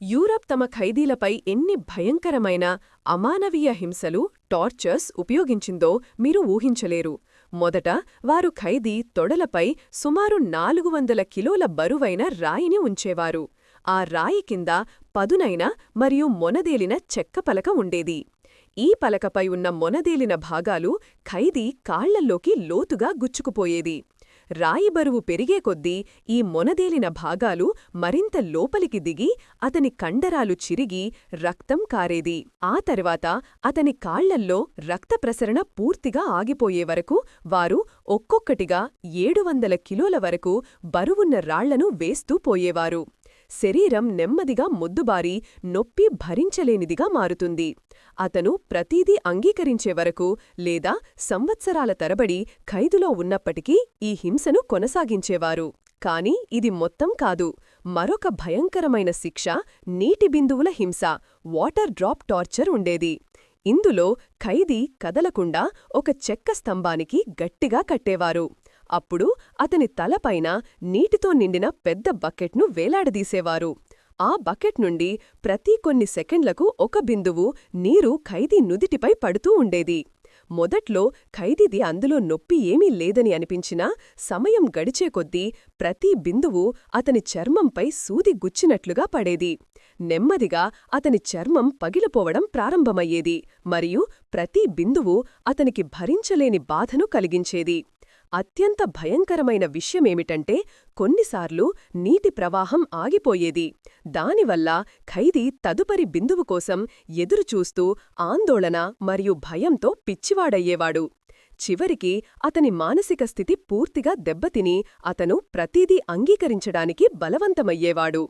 Europe తమ ఖైదీలపై ఎన్ని భయంకరమైన అమానవీయ హింసలు టార్చర్స్ ఉపయోగించిందో మీరు ఊహించలేరు. మొదట వారు ఖైదీ తొడలపై సుమారు నాలుగు వందల కిలోల బరువైన రాయిని ఉంచేవారు. ఆ రాయి కింద పదునైన మరియు మొనదేలిన చెక్క పలక ఉండేది. ఈ పలకపై ఉన్న మొనదేలిన భాగాలు ఖైదీ కాళ్ళల్లోకి లోతుగా గుచ్చుకుపోయేది. రాయి బరువు పెరిగే కొద్దీ ఈ మొనదేలిన భాగాలు మరింత లోపలికి దిగి అతని కండరాలు చిరిగి రక్తం కారేది. ఆ తర్వాత అతని కాళ్ళల్లో రక్త ప్రసరణ పూర్తిగా ఆగిపోయే వరకు వారు ఒక్కొక్కటిగా ఏడు వందల కిలోల వరకు బరువున్న రాళ్ళను వేస్తూ పోయేవారు. శరీరం నెమ్మదిగా మొద్దుబారి నొప్పి భరించలేనిదిగా మారుతుంది. అతను ప్రతీదీ అంగీకరించే వరకు లేదా సంవత్సరాల తరబడి ఖైదులో ఉన్నప్పటికీ ఈ హింసను కొనసాగించేవారు. కాని ఇది మొత్తం కాదు. మరొక భయంకరమైన శిక్ష నీటి బిందువుల హింస వాటర్ డ్రాప్ టార్చర్ ఉండేది. ఇందులో ఖైదీ కదలకుండా ఒక చెక్క స్తంభానికి గట్టిగా కట్టేవారు. అప్పుడు అతని తలపైన నీటితో నిండిన పెద్ద బకెట్ను వేలాడదీసేవారు. ఆ బకెట్ నుండి ప్రతి కొన్ని సెకండ్లకు ఒక బిందువు నీరు ఖైదీ నుదిటిపై పడుతూ ఉండేది. మొదట్లో ఖైదీది అందులో నొప్పి ఏమీ లేదని అనిపించినా సమయం గడిచే కొద్దీ ప్రతి బిందువు అతని చర్మంపై సూది గుచ్చినట్లుగా పడేది. నెమ్మదిగా అతని చర్మం పగిలిపోవడం ప్రారంభమయ్యేది. మరియు ప్రతి బిందువు అతనికి భరించలేని బాధను కలిగించేది. అత్యంత భయంకరమైన విషయమేమిటంటే కొన్నిసార్లు నీటి ప్రవాహం ఆగిపోయేది. దానివల్ల ఖైదీ తదుపరి బిందువు కోసం ఎదురుచూస్తూ ఆందోళన మరియు భయంతో పిచ్చివాడయ్యేవాడు. చివరికి అతని మానసిక స్థితి పూర్తిగా దెబ్బతిని అతను ప్రతీదీ అంగీకరించడానికి బలవంతమయ్యేవాడు.